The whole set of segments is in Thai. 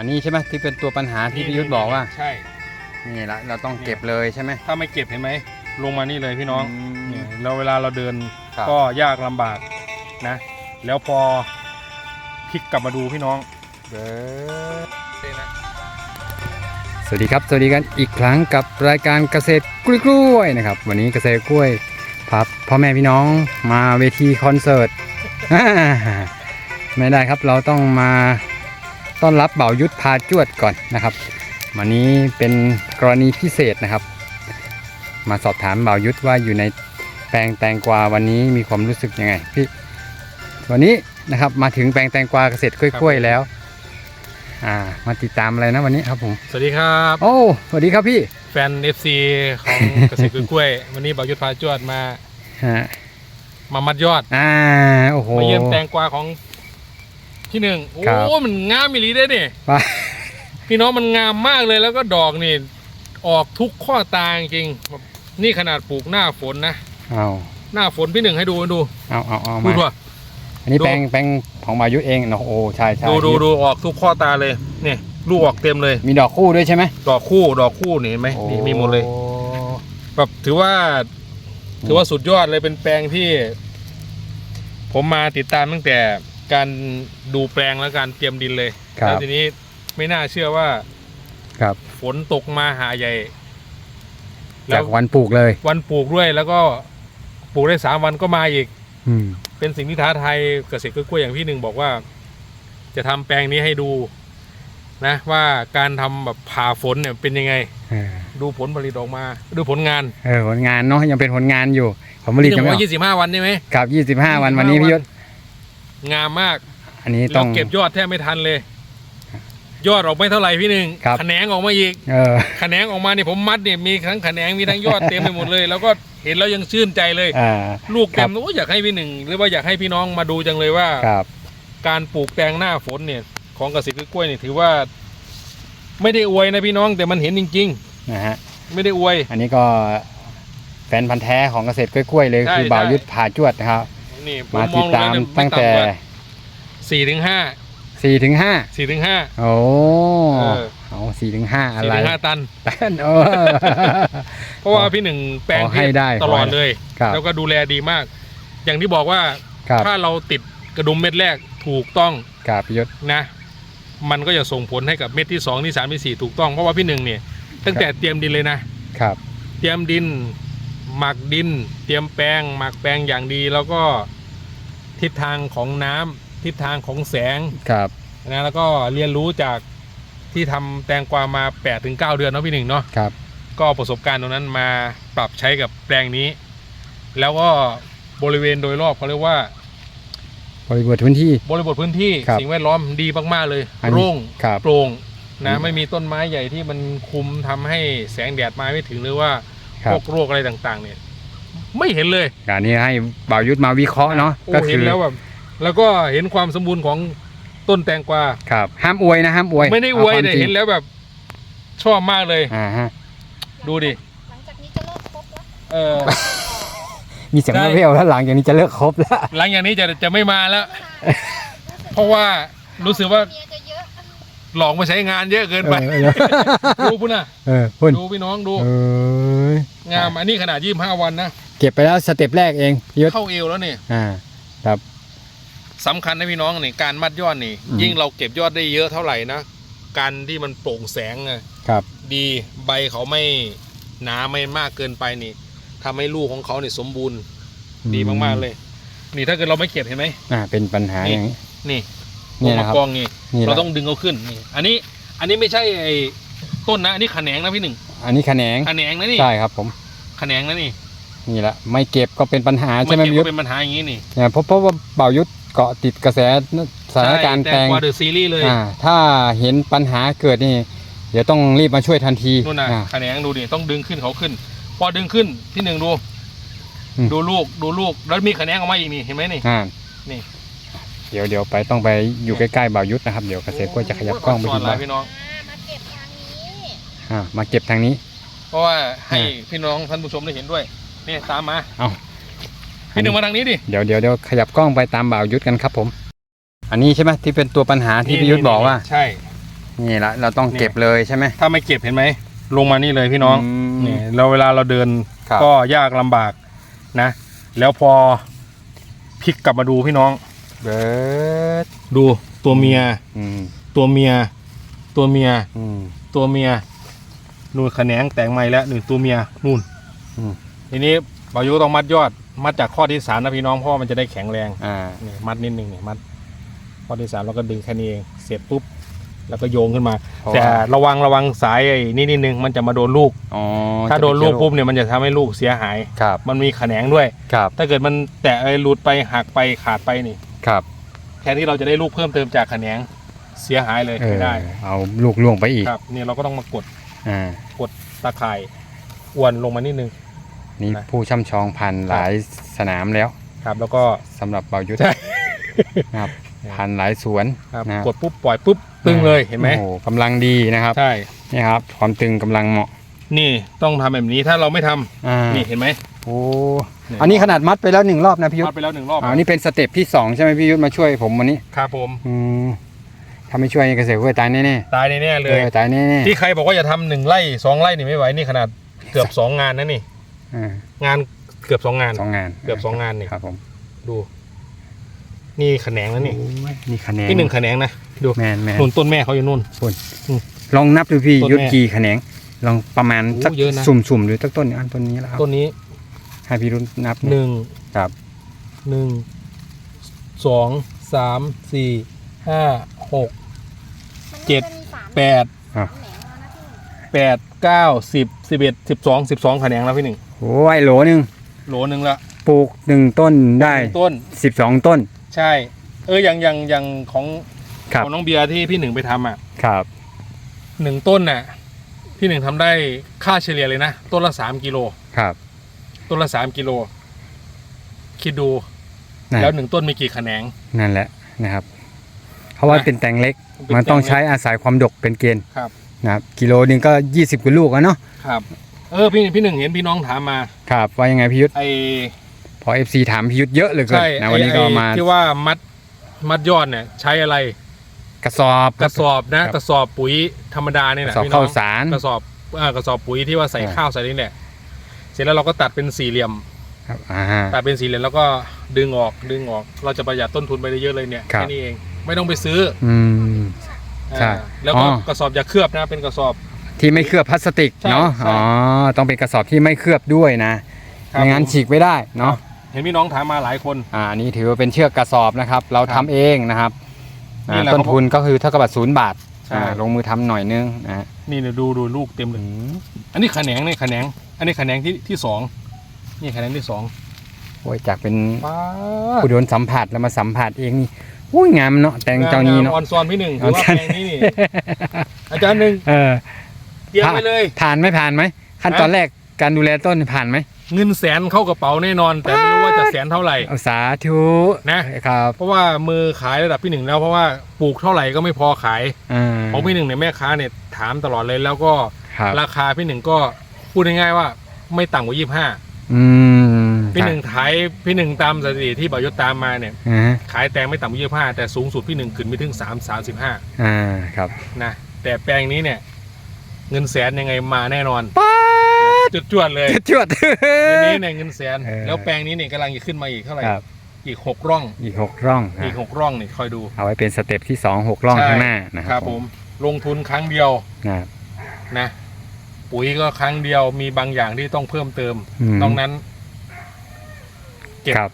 อันนี้ใช่ไหมที่เป็นตัวปัญหาที่พี่ยุทธบอกว่า ใช่ นี่ละเราต้องเก็บเลยใช่ไหม ถ้าไม่เก็บเห็นไหมลงมานี่เลยพี่น้องมเนี่ยแล้วเวลาเราเดินครับ ก็ยากลำบากนะ แล้วพอพลิกกลับมาดูพี่น้องเด้อ สวัสดีครับ สวัสดีกันอีกครั้งกับรายการเกษตรกล้วยๆนะครับ วันนี้เกษตรกล้วยพาพ่อแม่พี่น้องมาเวทีคอนเสิร์ต ไม่ได้ครับเราต้องมา ต้อนรับเบ่าวยุทธพาจวดก่อนนะครับ วันนี้เป็นกรณีพิเศษนะครับ มาสอบถามเบ่าวยุทธว่าอยู่ในแปลงแตงกวาวันนี้มีความรู้สึกยังไงพี่วันนี้นะครับมาถึงแปลงแตงกวาเกษตรกล้วยๆแล้ว อ่า มาติดตามอะไรนะวันนี้ครับผมสวัสดีครับโอ้สวัสดีครับพี่ แฟน FC ของเกษตรกล้วยๆวันนี้บายุทธพาจวดมาฮะมามัดยอดอ่าโอ้โหมาเยี่ยมแตงกวาของ พี่หนึ่งโอ้ครับ มันงามมิลีได้เนี่ยว่าพี่น้องมันงามมากเลยแล้วก็ดอกนี่ออกทุกข้อตาจริงๆนี่ขนาดปลูกหน้าฝนนะเอาหน้าฝนพี่หนึ่งให้ดูให้ดูเอาเอาเอาดูมาด้วยอันนี้ดู แปลงแปลงของบายุทธเองเนอะโอ้ใช่ใช่ดูดูดูออกทุกข้อตาเลยนี่ลูกออกเต็มเลย มีดอกคู่ด้วยใช่ไหมดอกคู่ดอกคู่นี่เห็นไหมนี่มีหมดเลยโอ้ แบบถือว่า ถือว่าสุดยอดเลยเป็นแปลงที่ ผมมาติดตามตั้งแต่ การดูแปลงและการเตรียมดินเลยครัแล้วบทีนี้ไม่น่าเชื่อว่าครับ ฝนตกมาหาใหญ่ แล้จาวกวันปลูกเลย วันปลูกด้วยแล้วก็ปลูกได้สามวันก็มาอีก อืม เป็นสิ่งที่ท้าทายเกษตรกล้วยๆอย่างพี่หนึ่งบอกว่า จะทำแปลงนี้ให้ดู นะว่าการทำแบบผ่าฝนเนี่ยเป็นยังไง เออดูผลผลิตออกมา ดูผลงานเออผลงานเนาะยังเป็นผลงานอยู่ผลผลิตพี่หยังนึ่งไม่อว่าอกยี่สิบห้าวันใช่ไหมกับ 25 วันวันนี้25พี่ยุทธ งามมาก อันนี้ต้เราอง เก็บยอดแทบไม่ทันเลย ยอดออกไม่เท่าไหร่พี่หนึ่งครับ แขนงออกมาอีกเออ แขนงออกมาเนี่ยผมมัดเนี่ยมีทั้งแขนงมีทั้งยอดเต็มไปหมดเลย แล้วก็เห็นแล้วยังชื่นใจเลย อ่า ลูกเต็มครับ โอ้อยากให้พี่หนึ่ง หรือว่าอยากให้พี่น้องมาดูจังเลยว่า ครับการปลูกแตงหน้าฝนเนี่ย ของเกษตรกล้วยเนี่ยถือว่า ไม่ได้อวยนะพี่น้องแต่มันเห็นจริง นะฮะ ๆ ไม่ได้อวย อันนี้ก็แฟนพันธ์แท้ของเกษตรกล้วยๆเลย ใช่คือบ่าวใช่ ยุทธพาจวดนะครับ นี่ผมาอติดงตามแล้วเนี่ยตั้งแต่สี่ถึงห้า4ถึง5สี่ถึงห้าโอ้เออเอา4ถึง5อะสี่ไรถึงห้าตันตันเออเพราะว่าพี่หนึ่งแปลงขอให้ได้ตลอดเลยครับแล้วก็ดูแลดีมาก อย่างที่บอกว่าครับถ้าเราติดกระดุมเม็ดแรกถูกต้องกับพี่ยุทธนะ มันก็จะส่งผลให้กับเม็ดที่สองที่สามที่สี่ถูกต้องเพราะว่าพี่หนึ่งเนี่ยตั้งแต่เตรียมดินเลยนะครับ เตรียมดิน หมักดิน เตรียมแปลง หมักแปลงอย่างดี แล้วก็ทิศทางของน้ำทิศทางของแสงครับนะแล้วก็เรียนรู้จากที่ทำแตงกวามา8-9ถึงเดือนเนาะพี่หนึ่งเนาะครับก็ประสบการณ์ตรงนั้นมาปรับใช้กับแปลงนี้ แล้วก็บริเวณโดยรอบเขาเรียกว่า บริบทพื้นที่ บริบทพื้นที่ครับสิ่งแวดล้อมดีมากๆเลยอันนี้โร่งครับโปร่งนะอืมไม่มีต้นไม้ใหญ่ที่มันคุมทำให้แสงแดดมาไม่ถึงหรือว่า ครัพบ วกโรคอะไรต่างๆ เนี่ย ไม่เห็นเลยการนี้ให้บ่าวยุทธมาวิเคราะห์เนาะโอ้ก็เห็คืนอแล้วแบบแล้วก็เห็นความสมบูรณ์ของต้นแตงกวาครับ ห้ามอวยนะห้ามอวยไม่ได้อวยาควาแต่จริงเห็นแล้วแบบ ชอบมากเลย อ่าฮะดูดิหลังจากนี้จะเลิกคบแล้วเออ มีเสียงได้เวลแล้วหลังจากนี้จะเลิกครบแล้ว หลังจากนี้จะจะไม่มาแล้ว เพราะว่ารู้สึกว่าเมียจะเยอะหลอกมาใช้งานเยอะเกินไป เออดูพุ่นน่ะเออพุ่นดูพี่น้องดู เออ งามอันนี้ขนาดยี่ห้าวันนะเก็บไปแล้วสเต็ปแรกเองพี่ยุทธเข้าเอวแล้วเนี่ยอ่าครับสำคัญนะพี่น้องนี่การมัดยอดนี่อืมยิ่งเราเก็บยอดได้เยอะเท่าไหร่นะการที่มันโปร่งแสงอะครับ ดีใบเขาไม่หนาไม่มากเกินไปนี่ทำให้ลูกของเขาเนี่ยสมบูรณ์ ดีมากๆเลย นี่ถ้าเกิดเราไม่เก็บเห็นไหมอ่า เป็นปัญหาอย่างนี้นี่นี่ลงนะมาครับกองนี่นี่แหเราละต้องดึงเขาขึ้นนี่อันนี้ อันนี้ไม่ใช่ไอ้ต้นนะอันนี้ขแขนงนะพี่หนึ่ง อันนี้แขนงขแขนงนะนี่ใช่ครับผมขแขนงนะนี่นี่แหละไม่เก็บก็เป็นปัญหาใช่ไหมเก็บพี่ยุทก็ธเป็นปัญหาอย่างนี้นี่เนี่ยเพราะเพราะว่าบ่าวยุทธเกาะติดกระแสสถานการณ์ใช่แปลงกว่าเดอะซีรีส์เลยอ่าถ้าเห็นปัญหาเกิดนี่ เดี๋ยวต้องรีบมาช่วยทันทีนู่นน่ะอ่าขแขนงดูดิต้องดึงขึ้นเขาขึ้น พอดึงขึ้นพี่หนึ่งดูอืมดูลูกดูลูกแล้วมีแขนงออกมาอีกนี่เห็นไหมนี่อ่านี่เดี๋ยวเดี๋ยวไปต้องไปอยู่ใกล้ๆบ่าวยุทธนะครับ เดี๋ยวเกษตรก็จะขยับกล้องไปสอดูนหลาบ้ายง อ่ามาเก็บทางนี้ เพราะว่าให้อ่าพี่น้องท่านผู้ชมได้เห็นด้วยนี่ตามมาเอาพี่หนึ่งมาทางนี้ดิเดี๋ยวเดี๋ยวเดี๋ยวขยับกล้องไปตามบ่าวยุทธกันครับผม อันนี้ใช่ไหมที่เป็นตัวปัญหาที่พี่ยุทธบอกว่า ใช่นี่ละเราต้องนี่เก็บเลยใช่ไหมถ้าไม่เก็บเห็นไหมลงมานี่เลยพี่น้องมนี่เราเวลาเราเดินครับก็ยากลำบากนะ แล้วพอพลิกกลับมาดูพี่น้องเบิร์ดดูตัวเมียอืมตัวเมียตัวเมียอืมตัวเมีย นู่นแขนงแต่งใหม่แล้วหนึ่งตัวเมียนู่นอืม ทีนี้ปายุต้องมัดยอด มัดจากข้อที่สามนะพี่น้องเพราะว่ามันจะได้แข็งแรงอ่านี่มัดนิดนึงนี่มัด ข้อที่สามเราก็ดึงแค่นี้เองเสร็จปุ๊บแล้วก็โยงขึ้นมา เพราะแต่ว่าระวังระวังสายไอ้นี่นิดนึงมันจะมาโดนลูก อ๋อถ้าจะโดนลูกเกี่ยวปุ๊บเนี่ยมันจะทำให้ลูกเสียหาย ครับมันมีแขนงด้วย ครับถ้าเกิดมันแตะอะไรหลุดไปหักไปขาดไปนี่ ครับแทนที่เราจะได้ลูกเพิ่มเติมจากแขนงเสียหายเลยเออไม่ได้เอาลูกล่วงไปอีก ครับเนี่ยเราก็ต้องมากด อ่ากดตาข่ายอวนลงมานิดนึง นี่นะผู้ช่ำชองพันหลายสนามแล้วครับ แล้วก็สำหรับเบายุทธใช่นะครับพันหลายสวนครับนะครับกดปุ๊บปล่อยปุ๊บตึงเลยเห็นไหมโอ้โหกำลังดีนะครับใช่ นี่ครับความตึงกำลังเหมาะนี่ต้องทำแบบนี้ถ้าเราไม่ทำอ่านี่เห็นไหม โอ้เนี่ยอันนี้ขนาดมัดไปแล้วหนึ่งรอบนะพี่ยุทมัธดไปแล้วหนึ่งรอบอ่านี่เป็นสเต็ปที่สองใช่ไหมพี่ยุทธมาช่วยผมวันนี้ครับผม อืม ถ้าไม่ช่วยเกษตรกล้วยตายแน่ตายแน่ๆๆเลเอยอตายแน่ๆที่ใครบอกว่าจะทำหนึ่งไร่สองไร่นี่ไม่ไหวนี่ขนาดเกือบสองงานนะนี่อ่างานเกือบสองงาน สองงานเกือบสองงานนี่ครับผมดู นี่แขนงแล้วนี่โอ้ยนี่คะแนนที่หนึ่งแขนงนะดูแมนแมน นู่นต้นแม่เขาอยู่นู่น ลองนับดูพี่ต้นยุทธแม่กี่แขนง ลองประมาณโอ้สักเยอะนะ สุ่มๆหรือสักต้นอันต้นนี้แล้วครับต้นนี้ให้พี่รุ่นนับหนึ่งครับ หนึ่งสองสามสี่ห้าหกมัน เจ็ดน่าจะมีสามแปดอะแหนงแล้วนะพี่แปดเก้าสิบสิบเอ็ดสิบสองสิบสองแขนงแล้วพี่หนึ่งโอ้ยโหลหนึ่งโหลหนึ่งละปลูกหนึ่งต้นได้หนึ่งต้นสิบสองต้น ใช่ เอออย่างอย่างอย่างของครับ ของน้องเบียร์ที่พี่หนึ่งไปทำอะครับหนึ่งต้นน่ะพี่หนึ่งทำได้ค่าเฉลี่ยเลยนะ ต้นละสามกิโลครับต้นละสามกิโลคิดดูนั่นแล้วหนึ่งต้นมีกี่แขนง นั่นแหละนะครับ เพราะว่านะเป็นแตงเล็กเป็น มันต้องแตงเล็กใช้อาศัยความดกเป็นเกณฑ์ครับ นะครับกิโลหนึงก็ยี่สิบกว่าลูกอะเนาะครับ เออพี่พี่หนึ่งเห็นพี่น้องถามมาครับว่ายังไงพี่ยุทธไอพอเอฟซีถามพี่ยุทธเยอะเหลยเกินใช่นะไอ้วันนี้ก็ไอ้มาที่ว่ามัดมัดยอดเนี่ย ใช้อะไรกระสอบ กระสอบนะครับกระสอบปุ๋ยธรรมดาเนี่ยกแหระละสอบพี่น้ข้าอวงสาร กระสอบเอ่อกระสอบปุ๋ยที่ว่าใส่อ่าข้าวใส่นี่แหละเสร็จแล้วเราก็ตัดเป็นสี่เหลี่ยม ครับอ่า ตัดเป็นสี่เหลี่ยมแล้วก็ดึงออกดึงออก เราจะประหยัดต้นทุนไปได้เยอะเลยเนี่ยครับ แค่นี้เอง ไม่ต้องไปซื้อ อืม ใช่อ่าแล้วก็อ๋อ กระสอบอย่าเคลือบนะเป็นกระสอบ ที่ไม่เคลือบพลาสติกใช่เนาะใช่ อ๋อต้องเป็นกระสอบที่ไม่เคลือบด้วยนะครับไม่งั้นผมฉีกไม่ได้เนาะเห็นพี่น้องถามมาหลายคน อ่าอันนี้ถือว่าเป็นเชือกกระสอบนะครับ เราครัทำบเองนะครับอ่านี่แหละต้นทุนก็คือเท่ากับศูนย์บาทใช่ อ่าลงมือทำหน่อยนึงนะฮะนี่เดี๋ยวดูดูลูกเต็มเลอืยมอันนี้แขนงนี่แขนง อันนี้แขนงที่ที่สองนี่แขนงที่สองโอ้ยจากเป็นป้าผู้โดนสัมผัสแล้วมาสัมผัสเองนี่ อุ้ยงามเนาะแตงเจ้านี้เนาะออนซอนพี่หนึ่งอถือนอว่าซอนแปลงนี้นี่อาจารย์หนึ่งเออเตรียมไปเลย ผ่านไหมผ่านไหมขั้นฮะตอนแรกการดูแลต้นผ่านไหมเงินแสนเข้ากระเป๋าแน่นอน แต่ไม่รู้ว่าจะแสนเท่าไหร่เอาสาธุนะครับเพราะว่ามือขายระดับพี่หนึ่งแล้วเพราะว่าปลูกเท่าไหร่ก็ไม่พอขายอ่าของพี่หนึ่งเนี่ยแม่ค้าเนี่ยถามตลอดเลยแล้วก็ครับราคาพี่หนึ่งก็พูดง่ายๆว่า ไม่ต่ำกว่ายี่ห้าอืม พี่หนึ่งขายพี่หนึ่งตามสถิติที่บอยศตามมาเนี่ย อ่าขายแตงไม่ต่ำกว่ายี่ห้าแต่สูงสุดพี่หนึ่งขึ้นไปถึงสามสามสิบห้าอ่าครับนะแต่แปลงนี้เนี่ย เงินแสนยังไงมาแน่นอนป๊าดจุดจวดๆเลย จวดเงินนี้เนี่ยเงินแสนเออ แล้วแปลงนี้เนี่ยกำลังจะขึ้นมาอีกเท่าไหร่ครับอีกหกร่องอีกหกร่องอีกอะหกร่องนี่คอยดู เอาไว้เป็นสเต็ปที่สองหกร่องใช่ ข้างหน้านะคครัรับบผมลงทุนครั้งเดียวนะครับ นะ ปุ๋ยก็ครั้งเดียวมีบางอย่างที่ต้องเพิ่มเติมมนอกนั้น เก็บครับ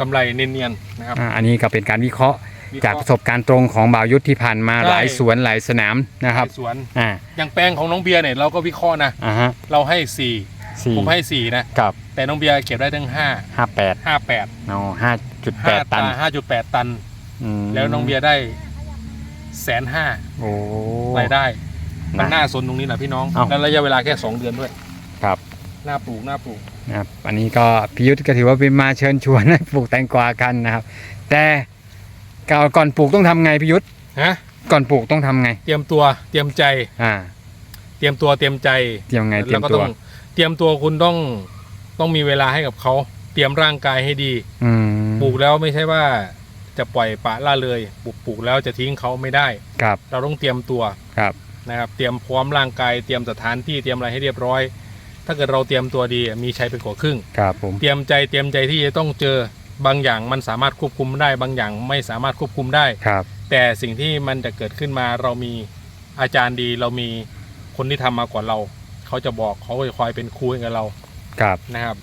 กำไรเนียนๆนะครับ อ่าอันนี้ก็เป็นการวิเคราะห์วิเคจากราะปห์ระสบการณ์ตรงของบ่าวยุทธที่ผ่านมาใช่ หลายสวนหลายสนามนะครับในสวนอ่าอย่างแปลงของน้องเบียร์เนี่ยเราก็วิเคราะห์นะ อ่าฮะเราให้สี่สี่ผมให้สี่นะ กับแต่น้องเบียร์เก็บได้ถึงห้าห้าแปดห้าแปดเอาห้าจุดแปห้าดตันห้าจุดแปดตันอืมแล้วน้องเบียร์ได้แสนห้าโอ้รายได้ มันนะ น่าสนตรงนี้แหละพี่น้อง เอ้า แล้วระยะเวลาแค่สองเดือนด้วย ครับ หน้าปลูกหน้าปลูก นะครับอันนี้ก็พิยุทธก็ถือว่าเป็นมาเชิญชวนให้ปลูกแตงกวากันนะครับ แต่ก่อนก่อนปลูกต้องทำไงพิยุทธฮะก่อนปลูกต้องทำไง เตรียมตัวเตรียมใจอ่า เตรียมตัวเตรียมใจเตรียมไงเตรีแล้ยวมก็ตัต้วองเตรียมตัวคุณต้องต้องมีเวลาให้กับเขาเตรียมร่างกายให้ดีอืมปลูกแล้วไม่ใช่ว่าจะปล่อยปละละเลยปลูกปลูกแล้วจะทิ้งเขาไม่ได้ครับ เราต้องเตรียมตัวครับนะครับ เตรียมพร้อมร่างกายเตรียมสถานที่เตรียมอะไรให้เรียบร้อย ถ้าเกิดเราเตรียมตัวดีมีชัยเป็นกว่าครึ่ง ครับผม เตรียมใจเตรียมใจที่จะต้องเจอบางอย่างมันสามารถควบคุมได้ บางอย่างไม่สามารถควบคุมได้ ครับ แต่สิ่งที่มันจะเกิดขึ้นมาเรามีอาจารย์ดี เรามีคนที่ทำมาก่อนเรา เขาจะบอกเขาจะคอยเป็นครูให้กับเราครับ นะครับ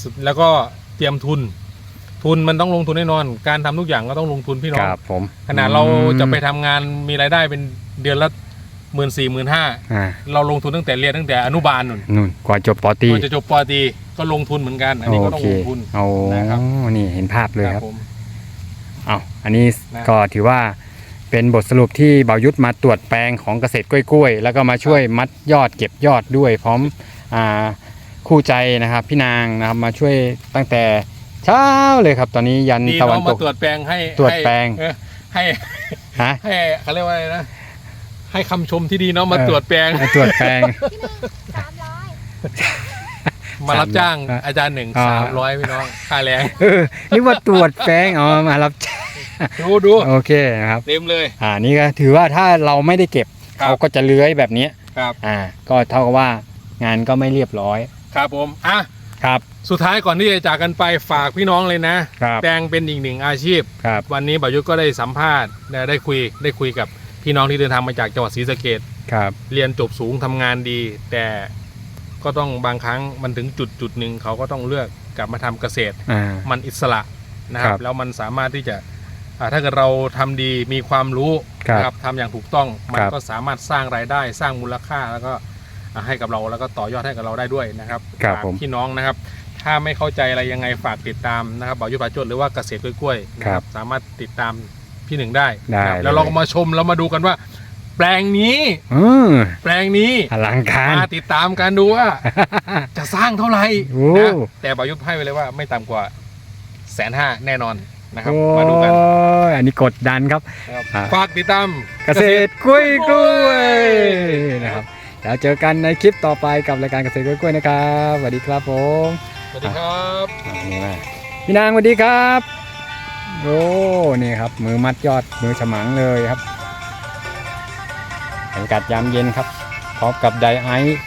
สุดแล้วก็เตรียมทุน ทุนมันต้องลงทุนแน่นอน การทำทุกอย่างก็ต้องลงทุนพี่น้คองรับผมขนาดเราอืมจะไปทำงานมีรายได้เป็นเดือนละ หมื่นสี่หมื่นห้าอ่าเราลงทุนตั้งแต่เรียนตั้งแต่อนุบาลนุ่นนู่นกว่าจบปอตรีก่อนจะจบปอตรีก็ลงทุนเหมือนกัน อันนี้ก็ต้องโอเคลงทุนเอานะครับ นี่เห็นภาพเลยครับ ผม เอาอันนี้นะก็ถือว่าเป็นบทสรุปที่เบายุทธมาตรวจแปลงของเกษตรกล้วยๆ แล้วก็มาช่วยมัดยอดเก็บยอดด้วย พร้อมอ่าคู่ใจนะครับพี่นางนะครับมาช่วยตั้งแต่เช้าเลยครับ ตอนนี้ยันดีตะวันเนาะตมาก ตรวจแปลงให้ตรวจแปลง ให้เออให้ฮะให้เขาเรียกว่าอะไรนะ ให้คำชมที่ดีเนาะมาเออ ตรวจแปลง มาตรวจแปลง พี่หนึ่งสามร้อยมารับจ้างอะอาจารย์หนึ่งอ่าสามร้อยพี่น้องค่าแรงเออนึกว่าตรวจแปลงอ๋อมารับดูดูโอเคนะครับ เต็มเลย อ่านี่ก็ถือว่าถ้าเราไม่ได้เก็บครับ เขาก็จะเลื้อยแบบนี้ครับอ่า ก็เท่ากับว่างานก็ไม่เรียบร้อยครับผมอะครับ สุดท้ายก่อนที่จะจากกันไปฝากพี่น้องเลยนะ ครับ แปลงเป็นอีกหนึ่งอาชีพ ครับ วันนี้บายุทธก็ได้สัมภาษณ์ได้ได้คุยได้คุยกับ พี่น้องที่เดินทางมาจากจังหวัดศรีสะเกดครับเรียนจบสูงทำงานดี แต่ก็ต้องบางครั้งมันถึงจุดจุดหนึ่งเขาก็ต้องเลือกกลับมาทำเกษตร อ่า มันอิสระนะครัครับบแล้วมันสามารถที่จะอ่าถ้าเกิดเราทำดีมีความรู้ครับนะครับทำอย่างถูกต้องมันครับ ก็สามารถสร้างรายได้สร้างมูลค่าแล้วก็อ่าให้กับเราแล้วก็ต่อยอดให้กับเราได้ด้วยนะครับครับฝากผมพี่น้องนะครับ ถ้าไม่เข้าใจอะไรยังไงฝากติดตามนะครับบ่าวยุทธปาจดหรือว่าเกษตรกล้วยๆนะคครัรับบสามารถติดตาม พี่หนึ่งได้ได้นะครับเลย แล้วเราก็มาชมแล้วมาดูกันว่า แปลงนี้ อืมแปลงนี้อลังการ มาติดตามกันดูว่า จะสร้างเท่าไหร่โอ้นะแต่บ่าวยุทธให้ไปเลยว่าไม่ต่ำกว่าแสนห้าแน่นอนนะครับโอ้มาดูกันยอันนี้กดดันครับ นะครับอ่าฝากติดตาม เกษตรกล้วยกล้วยนะครับแล้วเจอกันในคลิปต่อไปกับรายการเกษตรกล้วยกล้วยนะครับสวัสดีครับผมสวัสดีครับ อ่านี่มาพี่นางสวัสดีครับ โอ้นี่ครับ มือมัดยอดมือฉมังเลยครับบรรยากาศยามเย็นครับพร้อมกับไดไอซ์